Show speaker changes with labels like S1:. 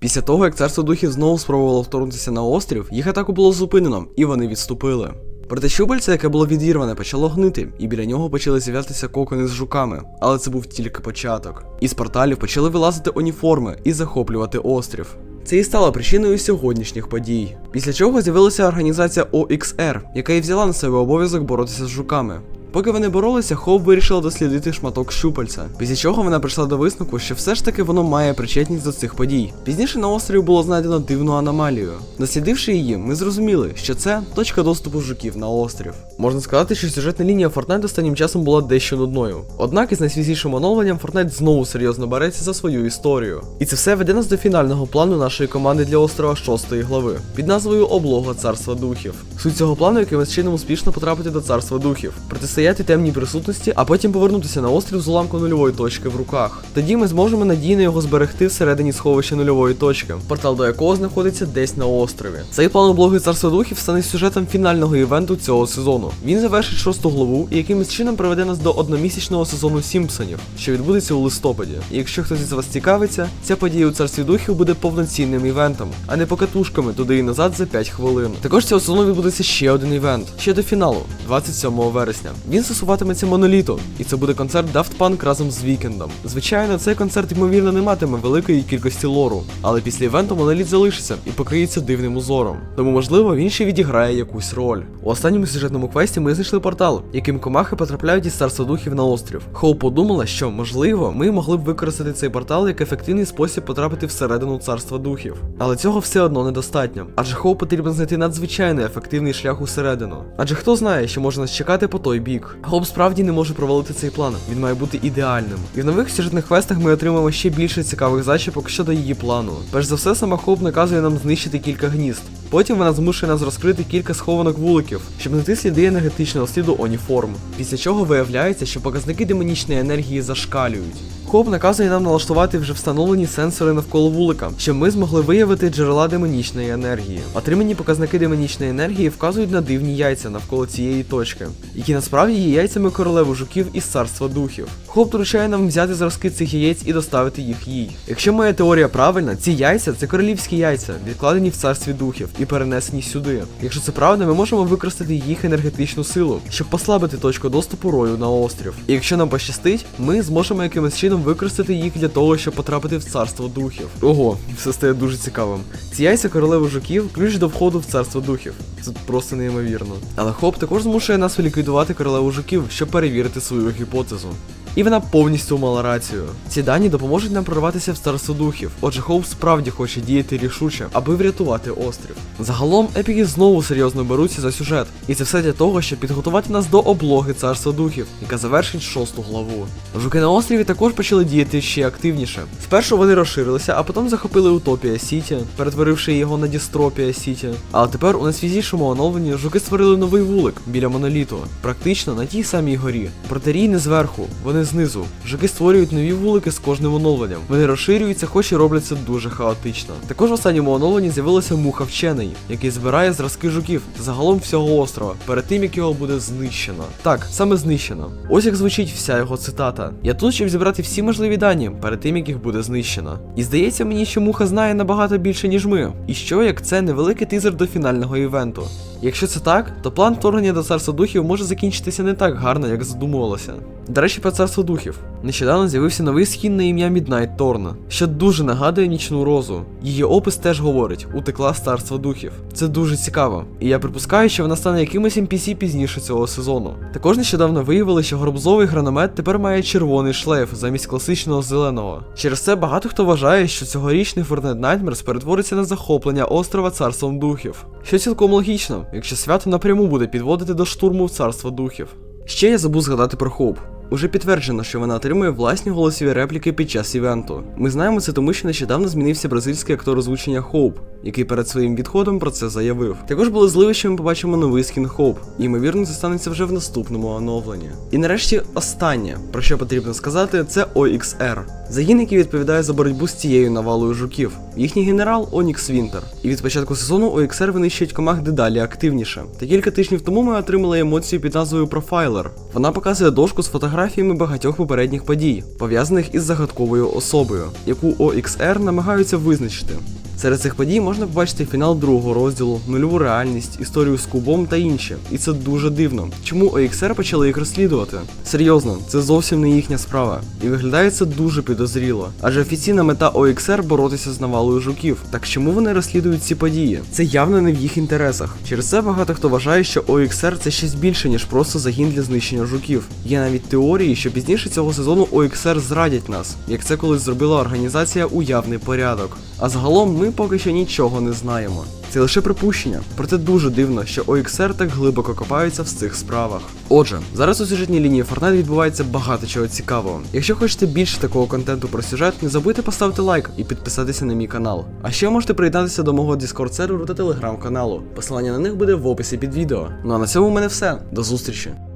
S1: Після того, як царство духів знову спробувало вторгнутися на острів, їх атаку було зупинено, і вони відступили. Проте щупальце, яке було відірване, почало гнити, і біля нього почали з'являтися кокони з жуками, але це був тільки початок. Із порталів почали вилазити оніформи і захоплювати острів. Це і стало причиною сьогоднішніх подій. Після чого з'явилася організація OXR, яка і взяла на себе обов'язок боротися з жуками. Поки вони боролися, Хоуп вирішила дослідити шматок щупальця, після чого вона прийшла до висновку, що все ж таки воно має причетність до цих подій. Пізніше на острові було знайдено дивну аномалію. Дослідивши її, ми зрозуміли, що це точка доступу жуків на острів. Можна сказати, що сюжетна лінія Fortnite останнім часом була дещо нудною. Однак із найсвіжішим оновленням Fortnite знову серйозно береться за свою історію. І це все веде нас до фінального плану нашої команди для острова 6 глави під назвою Облога Царства Духів. Суть цього плану якимось чином успішно потрапити до царства духів, протистояти темній присутності, а потім повернутися на острів з уламком нульової точки в руках. Тоді ми зможемо надійно його зберегти всередині сховища нульової точки, портал до якого знаходиться десь на острові. Цей план облоги царства духів стане сюжетом фінального івенту цього сезону. Він завершить шосту главу і якимось чином приведе нас до одномісячного сезону Сімпсонів, що відбудеться у листопаді. І якщо хтось із вас цікавиться, ця подія у царстві духів буде повноцінним івентом, а не покатушками туди і назад за 5 хвилин. Також цього сезону відбудеться ще один івент, ще до фіналу, 27 вересня. Він стосуватиметься моноліту, і це буде концерт Daft Punk разом з Вікендом. Звичайно, цей концерт ймовірно не матиме великої кількості лору, але після івенту моноліт залишиться і покриється дивним узором. Тому, можливо, він ще відіграє якусь роль. У останньому сюжетному квесті ми знайшли портал, яким комахи потрапляють із царства духів на острів. Хоу подумала, що можливо ми могли б використати цей портал як ефективний спосіб потрапити всередину царства духів. Але цього все одно недостатньо, адже Хоу потрібно знайти надзвичайно ефективний шлях усередину. Адже хто знає, що може нас чекати по той бік. Хоуп справді не може провалити цей план, він має бути ідеальним. І в нових сюжетних квестах ми отримаємо ще більше цікавих зачіпок щодо її плану. Перш за все, сама Хоуп наказує нам знищити кілька гнізд. Потім вона змушує нас розкрити кілька схованок вуликів, щоб знайти сліди енергетичного сліду Оніформ. Після чого виявляється, що показники демонічної енергії зашкалюють. Хоп наказує нам налаштувати вже встановлені сенсори навколо вулика, щоб ми змогли виявити джерела демонічної енергії. Отримані показники демонічної енергії вказують на дивні яйця навколо цієї точки, які насправді є яйцями королеви жуків із царства духів. Хоп доручає нам взяти зразки цих яєць і доставити їх їй. Якщо моя теорія правильна, ці яйця це королівські яйця, відкладені в царстві духів і перенесені сюди. Якщо це правда, ми можемо використати їх енергетичну силу, щоб послабити точку доступу рою на острів. І якщо нам пощастить, ми зможемо якимось чином використати їх для того, щоб потрапити в царство духів. Ого, все стає дуже цікавим. Ці яйця королеви жуків ключ до входу в царство духів. Це просто неймовірно. Але Хоп також змушує нас ліквідувати королеву жуків, щоб перевірити свою гіпотезу. І вона повністю мала рацію. Ці дані допоможуть нам прорватися в царство духів. Отже, Хоуп справді хоче діяти рішуче, аби врятувати острів. Загалом епіки знову серйозно беруться за сюжет, і це все для того, щоб підготувати нас до облоги царства духів, яка завершить шосту главу. Жуки на острові також почали діяти ще активніше. Спершу вони розширилися, а потім захопили Утопія Сіті, перетворивши його на Дістропія Сіті. Але тепер у найсвіжішому оновленні жуки створили новий вулик біля моноліту, практично на тій самій горі. Проте рій не зверху, вони знизу. Жуки створюють нові вулики з кожним оновленням. Вони розширюються, хоч і робляться дуже хаотично. Також в останньому оновленні з'явилася муха вчений, який збирає зразки жуків загалом всього острова, перед тим як його буде знищено. Так, саме знищено. Ось як звучить вся його цитата. Я тут, щоб зібрати всі можливі дані перед тим, як їх буде знищено. І здається мені, що муха знає набагато більше, ніж ми. І що як це невеликий тизер до фінального івенту. Якщо це так, то план вторгнення до царства духів може закінчитися не так гарно, як задумувалося. До речі, про царство духів. Нещодавно з'явився новий скін на ім'я Midnight Torn, що дуже нагадує нічну розу. Її опис теж говорить: утекла з царства духів. Це дуже цікаво, і я припускаю, що вона стане якимось NPC пізніше цього сезону. Також нещодавно виявили, що горбзовий граномет тепер має червоний шлейф замість класичного зеленого. Через це багато хто вважає, що цьогорічний Fortnite Nightmares перетвориться на захоплення острова царством духів, що цілком логічно, якщо свято напряму буде підводити до штурму в царство духів. Ще я забув згадати про Хоуп. Уже підтверджено, що вона отримує власні голосові репліки під час івенту. Ми знаємо це тому, що нещодавно змінився бразильський актор озвучення Хоуп, який перед своїм відходом про це заявив. Також було зливи, що ми побачимо новий скін Хоуп, і ймовірно це станеться вже в наступному оновленні. І нарешті останнє, про що потрібно сказати, це OXR. Загін, який відповідає за боротьбу з цією навалою жуків. Їхній генерал Онікс Вінтер. І від початку сезону ОХР винищують комах дедалі активніше. Та кілька тижнів тому ми отримали емоцію під назвою Профайлер. Вона показує дошку з фотографіями багатьох попередніх подій, пов'язаних із загадковою особою, яку ОХР намагаються визначити. Серед цих подій можна побачити фінал другого розділу, нульову реальність, історію з кубом та інші. І це дуже дивно. Чому OXR почали їх розслідувати? Серйозно, це зовсім не їхня справа. І виглядає це дуже підозріло. Адже офіційна мета OXR боротися з навалою жуків. Так чому вони розслідують ці події? Це явно не в їх інтересах. Через це багато хто вважає, що OXR це щось більше, ніж просто загін для знищення жуків. Є навіть теорії, що пізніше цього сезону OXR зрадять нас, як це колись зробила організація Уявний порядок. А загалом ми поки що нічого не знаємо. Це лише припущення, проте дуже дивно, що OXR так глибоко копаються в цих справах. Отже, зараз у сюжетній лінії Fortnite відбувається багато чого цікавого. Якщо хочете більше такого контенту про сюжет, не забудьте поставити лайк і підписатися на мій канал. А ще можете приєднатися до мого Discord серверу та телеграм каналу. Посилання на них буде в описі під відео. Ну а на цьому в мене все. До зустрічі!